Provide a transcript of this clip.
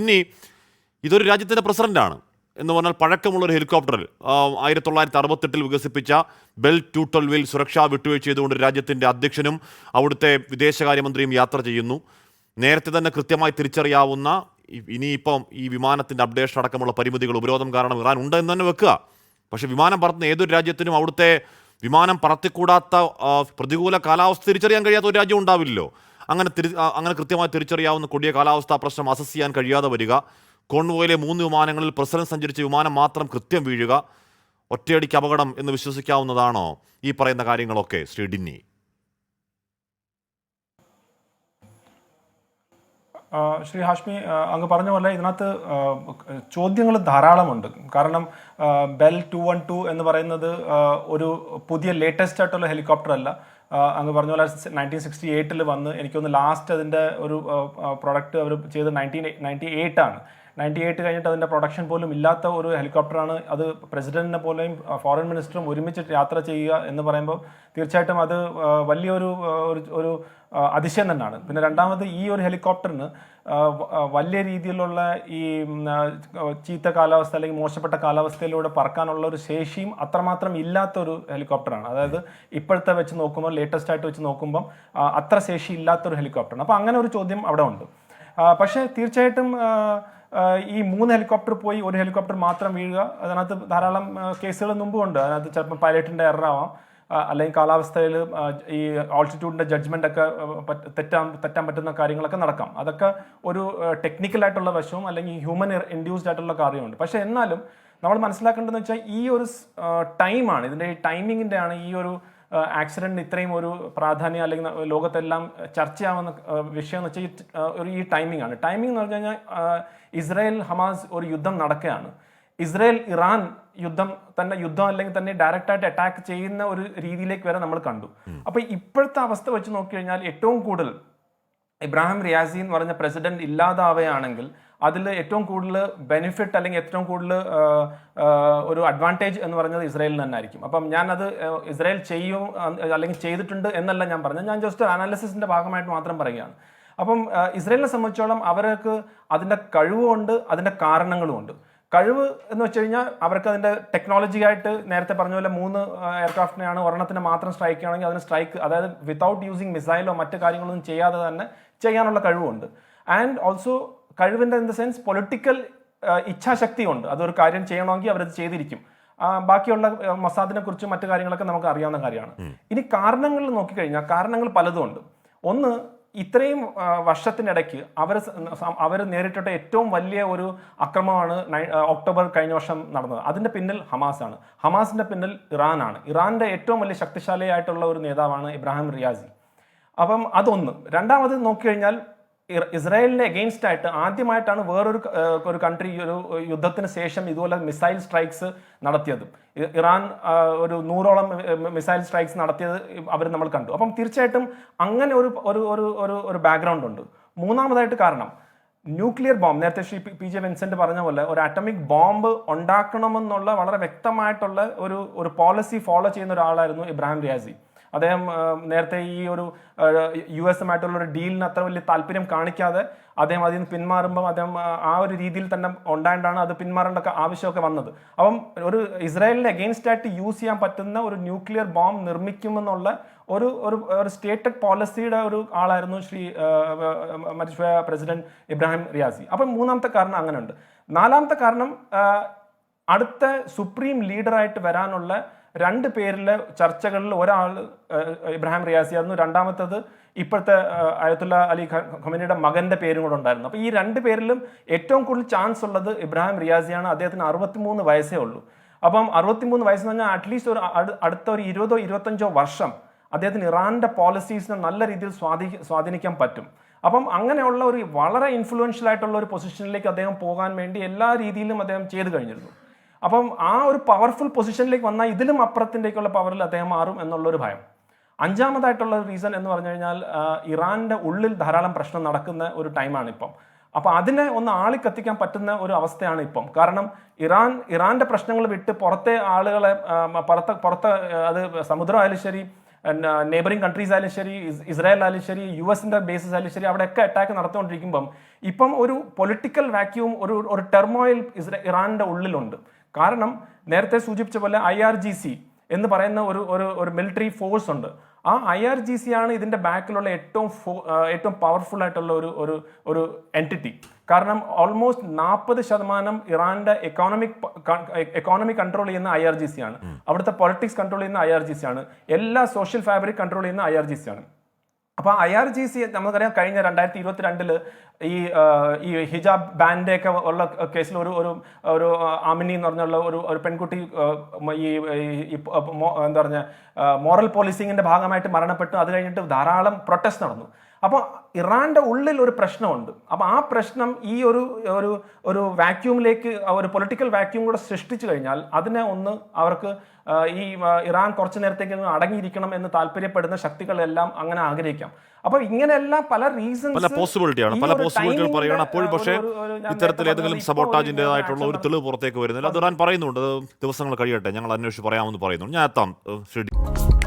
ഇനി ഇതൊരു രാജ്യത്തിന്റെ പ്രസിഡന്റാണ് എന്ന് പറഞ്ഞാൽ പഴക്കമുള്ള ഒരു ഹെലികോപ്റ്ററിൽ ആയിരത്തി തൊള്ളായിരത്തി അറുപത്തെട്ടിൽ വികസിപ്പിച്ച ബെൽ ടു ട്വൽവിൽ സുരക്ഷാ വിട്ടുവീഴ്ച ചെയ്തുകൊണ്ട് രാജ്യത്തിന്റെ അധ്യക്ഷനും അവിടുത്തെ വിദേശകാര്യമന്ത്രിയും യാത്ര ചെയ്യുന്നു. നേരത്തെ തന്നെ കൃത്യമായി തിരിച്ചറിയാവുന്ന ഇനിയിപ്പം ഈ വിമാനത്തിന്റെ അപ്ഡേഷൻ അടക്കമുള്ള പരിമിതികൾ ഉപരോധം കാരണം ഇറാൻ ഉണ്ട് എന്ന് തന്നെ വെക്കുക. പക്ഷേ വിമാനം പറത്തുന്ന ഏതൊരു രാജ്യത്തിനും അവിടുത്തെ വിമാനം പറത്തിക്കൂടാത്ത പ്രതികൂല കാലാവസ്ഥ തിരിച്ചറിയാൻ കഴിയാത്ത ഒരു രാജ്യം ഉണ്ടാവില്ലല്ലോ. അങ്ങനെ തിരി അങ്ങനെ കൃത്യമായി തിരിച്ചറിയാവുന്ന കൊടിയ കാലാവസ്ഥാ പ്രശ്നം അസസ് ചെയ്യാൻ കഴിയാതെ വരിക. കോൺവോയിലെ മൂന്ന് വിമാനങ്ങളിൽ പ്രസിഡന്റ് സഞ്ചരിച്ച വിമാനം മാത്രം കൃത്യം വീഴുക. ഒറ്റയടിക്ക് അപകടം എന്ന് വിശ്വസിക്കാവുന്നതാണോ ഈ പറയുന്ന കാര്യങ്ങളൊക്കെ ശ്രീ ഡിന്നി? ശ്രീ ഹാഷ്മി അങ്ങ് പറഞ്ഞ പോലെ ഇതിനകത്ത് ചോദ്യങ്ങൾ ധാരാളമുണ്ട്. കാരണം ബെൽ ടു വൺ ടു എന്ന് പറയുന്നത് ഒരു പുതിയ ലേറ്റസ്റ്റ് ആയിട്ടുള്ള ഹെലികോപ്റ്റർ അല്ല അങ്ങ് പറഞ്ഞ പോലെ നയന്റീൻ സിക്സ്റ്റി എയ്റ്റിൽ വന്ന് എനിക്കൊന്ന് ലാസ്റ്റ് അതിന്റെ ഒരു പ്രൊഡക്റ്റ് അവർ ചെയ്ത് നയന്റീൻ നയന്റി എയ്റ്റ് ആണ്. നയന്റി എയ്റ്റ് കഴിഞ്ഞിട്ട് അതിന്റെ പ്രൊഡക്ഷൻ പോലും ഇല്ലാത്ത ഒരു ഹെലികോപ്റ്ററാണ്. അത് പ്രസിഡന്റിനെ പോലെയും ഫോറിൻ മിനിസ്റ്ററും ഒരുമിച്ച് യാത്ര ചെയ്യുക എന്ന് പറയുമ്പോൾ തീർച്ചയായിട്ടും അത് വലിയൊരു ഒരു അതിശയം തന്നെയാണ്. പിന്നെ രണ്ടാമത് ഈ ഒരു ഹെലികോപ്റ്ററിന് വലിയ രീതിയിലുള്ള ഈ ചീത്ത കാലാവസ്ഥ അല്ലെങ്കിൽ മോശപ്പെട്ട കാലാവസ്ഥയിലൂടെ പറക്കാനുള്ള ഒരു ശേഷിയും അത്രമാത്രം ഇല്ലാത്ത ഒരു ഹെലികോപ്റ്ററാണ്. അതായത് ഇപ്പോഴത്തെ വെച്ച് നോക്കുമ്പോൾ ലേറ്റസ്റ്റ് ആയിട്ട് വെച്ച് നോക്കുമ്പം അത്ര ശേഷി ഇല്ലാത്തൊരു ഹെലികോപ്റ്ററാണ്. അപ്പോൾ അങ്ങനെ ഒരു ചോദ്യം അവിടെ ഉണ്ട്. പക്ഷേ തീർച്ചയായിട്ടും ഈ മൂന്ന് ഹെലികോപ്റ്റർ പോയി ഒരു ഹെലികോപ്റ്റർ മാത്രം വീഴുക അതിനകത്ത് ധാരാളം കേസുകൾ മുമ്പും ഉണ്ട്. അതിനകത്ത് ചിലപ്പോൾ പൈലറ്റിന്റെ എററാവാം ആ, അല്ലെങ്കിൽ കാലാവസ്ഥയിൽ ഈ ആൾട്ടിറ്റ്യൂഡിന്റെ ജഡ്ജ്മെന്റ് ഒക്കെ തെറ്റാൻ തെറ്റാൻ പറ്റുന്ന കാര്യങ്ങളൊക്കെ നടക്കാം. അതൊക്കെ ഒരു ടെക്നിക്കലായിട്ടുള്ള വശവും അല്ലെങ്കിൽ ഹ്യൂമൻ ഇൻഡ്യൂസ്ഡ് ആയിട്ടുള്ള കാര്യമുണ്ട് പക്ഷേ എന്നാലും നമ്മൾ മനസ്സിലാക്കേണ്ടതെന്ന് വെച്ചാൽ ഈ ഒരു ടൈമാണ് ഇതിന്റെ ടൈമിങ്ങിന്റെ ആണ് ഈ ഒരു ആക്സിഡന്റിന് ഇത്രയും ഒരു പ്രാധാന്യം അല്ലെങ്കിൽ ലോകത്തെല്ലാം ചർച്ചയാവുന്ന വിഷയം എന്ന് വെച്ചാൽ ഒരു ഈ ടൈമിംഗ് ആണ്. ടൈമിംഗ് എന്ന് പറഞ്ഞു കഴിഞ്ഞാൽ ഇസ്രായേൽ ഹമാസ് ഒരു യുദ്ധം നടക്കുകയാണ്. ഇസ്രായേൽ ഇറാൻ യുദ്ധം തന്നെ യുദ്ധം അല്ലെങ്കിൽ തന്നെ ഡയറക്റ്റ് ആയിട്ട് അറ്റാക്ക് ചെയ്യുന്ന ഒരു രീതിയിലേക്ക് വരെ നമ്മൾ കണ്ടു. അപ്പോൾ ഇപ്പോഴത്തെ അവസ്ഥ വെച്ച് നോക്കി കഴിഞ്ഞാൽ ഏറ്റവും കൂടുതൽ ഇബ്രാഹിം റിയാസി എന്ന് പറഞ്ഞ പ്രസിഡന്റ് ഇല്ലാതാവുകയാണെങ്കിൽ അതിൽ ഏറ്റവും കൂടുതൽ ബെനിഫിറ്റ് അല്ലെങ്കിൽ ഏറ്റവും കൂടുതൽ ഒരു അഡ്വാന്റേജ് എന്ന് പറയുന്നത് ഇസ്രായേലിന് തന്നെ ആയിരിക്കും. അപ്പം ഞാനത് ഇസ്രായേൽ ചെയ്യും അല്ലെങ്കിൽ ചെയ്തിട്ടുണ്ട് എന്നല്ല ഞാൻ പറഞ്ഞത്. ഞാൻ ജസ്റ്റ് അനാലിസിസിന്റെ ഭാഗമായിട്ട് മാത്രം പറയുകയാണ്. അപ്പം ഇസ്രായേലിനെ സംബന്ധിച്ചോളം അവർക്ക് അതിന്റെ കഴിവുമുണ്ട് അതിന്റെ കാരണങ്ങളുമുണ്ട് കഴിവ് എന്ന് വെച്ച് കഴിഞ്ഞാൽ അവർക്ക് അതിന്റെ ടെക്നോളജി ആയിട്ട് നേരത്തെ പറഞ്ഞ പോലെ മൂന്ന് എയർക്രാഫ്റ്റിനെയാണ് ഒരെണ്ണത്തിന് മാത്രം സ്ട്രൈക്ക് ആണെങ്കിൽ അതിന് സ്ട്രൈക്ക് അതായത് വിതൗട്ട് യൂസിങ് മിസൈലോ മറ്റു കാര്യങ്ങളൊന്നും ചെയ്യാതെ തന്നെ ചെയ്യാനുള്ള കഴിവുണ്ട്. ആൻഡ് ഓൾസോ കഴിവിന്റെ ഇൻ ദ സെൻസ് പൊളിറ്റിക്കൽ ഇച്ഛാശക്തിയുണ്ട്. അതൊരു കാര്യം ചെയ്യണമെങ്കിൽ അവരത് ചെയ്തിരിക്കും. ബാക്കിയുള്ള മസാദിനെ കുറിച്ചും മറ്റു കാര്യങ്ങളൊക്കെ നമുക്ക് അറിയാവുന്ന കാര്യമാണ്. ഇനി കാരണങ്ങൾ നോക്കിക്കഴിഞ്ഞാൽ കാരണങ്ങൾ പലതും ഉണ്ട് ഒന്ന് ഇത്രയും വർഷത്തിനിടയ്ക്ക് അവർ അവർ നേരിട്ടിട്ട ഏറ്റവും വലിയ ഒരു അക്രമമാണ് ഒക്ടോബർ കഴിഞ്ഞ വർഷം നടന്നത്. അതിന്റെ പിന്നിൽ ഹമാസാണ്. ഹമാസിന്റെ പിന്നിൽ ഇറാനാണ്. ഇറാന്റെ ഏറ്റവും വലിയ ശക്തിശാലിയായിട്ടുള്ള ഒരു നേതാവാണ് ഇബ്രാഹിം റിയാസി. അപ്പം അതൊന്ന്. രണ്ടാമത് നോക്കിക്കഴിഞ്ഞാൽ ഇസ്രായേലിനെ എഗെയിൻസ്റ്റ് ആയിട്ട് ആദ്യമായിട്ടാണ് വേറൊരു ഒരു കൺട്രി ഒരു യുദ്ധത്തിന് ശേഷം ഇതുപോലെ മിസൈൽ സ്ട്രൈക്സ് നടത്തിയത്. ഇറാൻ ഒരു നൂറോളം മിസൈൽ സ്ട്രൈക്സ് നടത്തിയത് അവർ നമ്മൾ കണ്ടു. അപ്പം തീർച്ചയായിട്ടും അങ്ങനെ ഒരു ഒരു ഒരു ഒരു ബാക്ക്ഗ്രൗണ്ട് ഉണ്ട്. മൂന്നാമതായിട്ട് കാരണം ന്യൂക്ലിയർ ബോംബ് നേരത്തെ ശ്രീ പി ജെ വിൻസെന്റ് പറഞ്ഞ പോലെ ഒരു അറ്റമിക് ബോംബ് ഉണ്ടാക്കണമെന്നുള്ള വളരെ വ്യക്തമായിട്ടുള്ള ഒരു ഒരു പോളിസി ഫോളോ ചെയ്യുന്ന ഒരാളായിരുന്നു ഇബ്രാഹിം റിയാസി. അദ്ദേഹം നേരത്തെ ഈ ഒരു യു എസുമായിട്ടുള്ള ഒരു ഡീലിന് അത്ര വലിയ താല്പര്യം കാണിക്കാതെ അദ്ദേഹം അതിൽ നിന്ന് പിന്മാറുമ്പം അദ്ദേഹം ആ, ഒരു രീതിയിൽ തന്നെ ഉണ്ടായിട്ടാണ് അത് പിന്മാറേണ്ട ആവശ്യമൊക്കെ വന്നത്. അപ്പം ഒരു ഇസ്രായേലിനെ അഗെയിൻസ്റ്റ് ആയിട്ട് യൂസ് ചെയ്യാൻ പറ്റുന്ന ഒരു ന്യൂക്ലിയർ ബോംബ് നിർമ്മിക്കുമെന്നുള്ള ഒരു ഒരു സ്റ്റേറ്റഡ് പോളിസിയുടെ ഒരു ആളായിരുന്നു ശ്രീ മരിച്ചുപോയ പ്രസിഡന്റ് ഇബ്രാഹിം റിയാസി. അപ്പം മൂന്നാമത്തെ കാരണം അങ്ങനെയുണ്ട്. നാലാമത്തെ കാരണം അടുത്ത സുപ്രീം ലീഡറായിട്ട് വരാനുള്ള രണ്ട് പേരിലെ ചർച്ചകളിൽ ഒരാൾ ഇബ്രാഹിം റിയാസി ആയിരുന്നു. രണ്ടാമത്തത് ഇപ്പോഴത്തെ അയത്തുള്ള അലി ഖമനിയുടെ മകന്റെ പേരും കൂടെ ഉണ്ടായിരുന്നു. അപ്പോൾ ഈ രണ്ട് പേരിലും ഏറ്റവും കൂടുതൽ ചാൻസ് ഉള്ളത് ഇബ്രാഹിം റിയാസിയാണ്. അദ്ദേഹത്തിന് അറുപത്തിമൂന്ന് വയസ്സേ ഉള്ളൂ. അപ്പം അറുപത്തിമൂന്ന് വയസ്സ് എന്ന് പറഞ്ഞാൽ അറ്റ്ലീസ്റ്റ് ഒരു അടുത്ത ഒരു ഇരുപതോ ഇരുപത്തഞ്ചോ വർഷം അദ്ദേഹത്തിന് ഇറാന്റെ പോളിസീസിനെ നല്ല രീതിയിൽ സ്വാധീ സ്വാധീനിക്കാൻ പറ്റും. അപ്പം അങ്ങനെയുള്ള ഒരു വളരെ ഇൻഫ്ലുവൻഷ്യൽ ആയിട്ടുള്ള ഒരു പൊസിഷനിലേക്ക് അദ്ദേഹം പോകാൻ വേണ്ടി എല്ലാ രീതിയിലും അദ്ദേഹം ചെയ്തു കഴിഞ്ഞിരുന്നു. അപ്പം ആ ഒരു പവർഫുൾ പൊസിഷനിലേക്ക് വന്നാൽ ഇതിലും അപ്പുറത്തിന്റെക്കുള്ള പവറിൽ അദ്ദേഹം മാറും എന്നുള്ളൊരു ഭയം. അഞ്ചാമതായിട്ടുള്ള റീസൺ എന്ന് പറഞ്ഞു കഴിഞ്ഞാൽ ഇറാന്റെ ഉള്ളിൽ ധാരാളം പ്രശ്നം നടക്കുന്ന ഒരു ടൈമാണ് ഇപ്പം. അപ്പോൾ അതിനെ ഒന്ന് ആളി കത്തിക്കാൻ പറ്റുന്ന ഒരു അവസ്ഥയാണ് ഇപ്പം. കാരണം ഇറാൻ ഇറാന്റെ പ്രശ്നങ്ങൾ വിട്ട് പുറത്തെ ആളുകളെ പുറത്ത് പുറത്തെ അത് സമുദ്രമായാലും ശരി നെയ്ബറിങ് കൺട്രീസ് ആയാലും ശരി ഇസ്രായേൽ ആയാലും ശരി യു എസിന്റെ ബേസസ് ആയാലും ശരി അവിടെയൊക്കെ അറ്റാക്ക് നടത്തുകൊണ്ടിരിക്കുമ്പം ഇപ്പം ഒരു പൊളിറ്റിക്കൽ വാക്യൂം ഒരു ഒരു ടെർമോയിൽ ഇസ്രാ ഇറാന്റെ ഉള്ളിലുണ്ട്. കാരണം നേരത്തെ സൂചിപ്പിച്ച പോലെ ഐ ആർ ജി സി എന്ന് പറയുന്ന ഒരു ഒരു ഒരു മിലിറ്ററി ഫോഴ്സ് ഉണ്ട്. ആ ഐ ആർ ജി സി ആണ് ഇതിന്റെ ബാക്കിലുള്ള ഏറ്റവും ഫോ- ഏറ്റവും പവർഫുൾ ആയിട്ടുള്ള ഒരു ഒരു ഒരു എന്റിറ്റി കാരണം ഓൾമോസ്റ്റ് നാൽപ്പത് ശതമാനം ഇറാന്റെ എക്കോണമിക് എക്കോണമി കൺട്രോൾ ചെയ്യുന്ന ഐ ആർ ജി സി ആണ്. അവിടുത്തെ പൊളിറ്റിക്സ് കൺട്രോൾ ചെയ്യുന്ന ഐ ആർ ജി സി ആണ്. എല്ലാ സോഷ്യൽ ഫാബ്രിക് കൺട്രോൾ ചെയ്യുന്ന ഐ ആർ ജി സി ആണ്. അപ്പൊ ഐ ആർ ജി സി നമുക്കറിയാം കഴിഞ്ഞ രണ്ടായിരത്തി ഇരുപത്തിരണ്ടിൽ ഈ ഈ ഹിജാബ് ബാൻഡ് ഒക്കെ ഉള്ള കേസിൽ ഒരു ഒരു ഒരു ആമിനി എന്ന് പറഞ്ഞുള്ള ഒരു ഒരു പെൺകുട്ടി ഈ എന്താ പറഞ്ഞ മോറൽ പോളിസിങ്ങിന്റെ ഭാഗമായിട്ട് മരണപ്പെട്ടു. അത് കഴിഞ്ഞിട്ട് ധാരാളം പ്രൊട്ടസ്റ്റ് നടന്നു. അപ്പോൾ ഇറാന്റെ ഉള്ളിൽ ഒരു പ്രശ്നമുണ്ട്. അപ്പോൾ ആ പ്രശ്നം ഈ ഒരു ഒരു ഒരു വാക്യൂമിലേക്ക് ഒരു പൊളിറ്റിക്കൽ വാക്യൂം കൂടെ സൃഷ്ടിച്ചു കഴിഞ്ഞാൽ അതിനെ ഒന്ന് അവർക്ക് ഈ ഇറാൻ കുറച്ചു നേരത്തേക്ക് അടങ്ങിയിരിക്കണം എന്ന് താല്പര്യപ്പെടുന്ന ശക്തികളെല്ലാം അങ്ങനെ ആഗ്രഹിക്കാം. അപ്പൊ ഇങ്ങനെയെല്ലാം പല റീസൺസ് പല പോസിബിലിറ്റിയാണ് പല പോസിബിലിറ്റികൾ പറയുകയാണ്. അപ്പോൾ പക്ഷേ ഇത്തരത്തിൽ ഏതെങ്കിലും സബോട്ടാജിന്റെതായിട്ടുള്ള ഒരു തെളിവ് പുറത്തേക്ക് വരുന്നില്ല. അത് ഇറാൻ പറയുന്നുണ്ട്. ദിവസങ്ങൾ കഴിയട്ടെ. ഞങ്ങൾ അന്വേഷിച്ച് പറയാമെന്ന് പറയുന്നു. ഞാൻ എത്താം. ശ്രീ.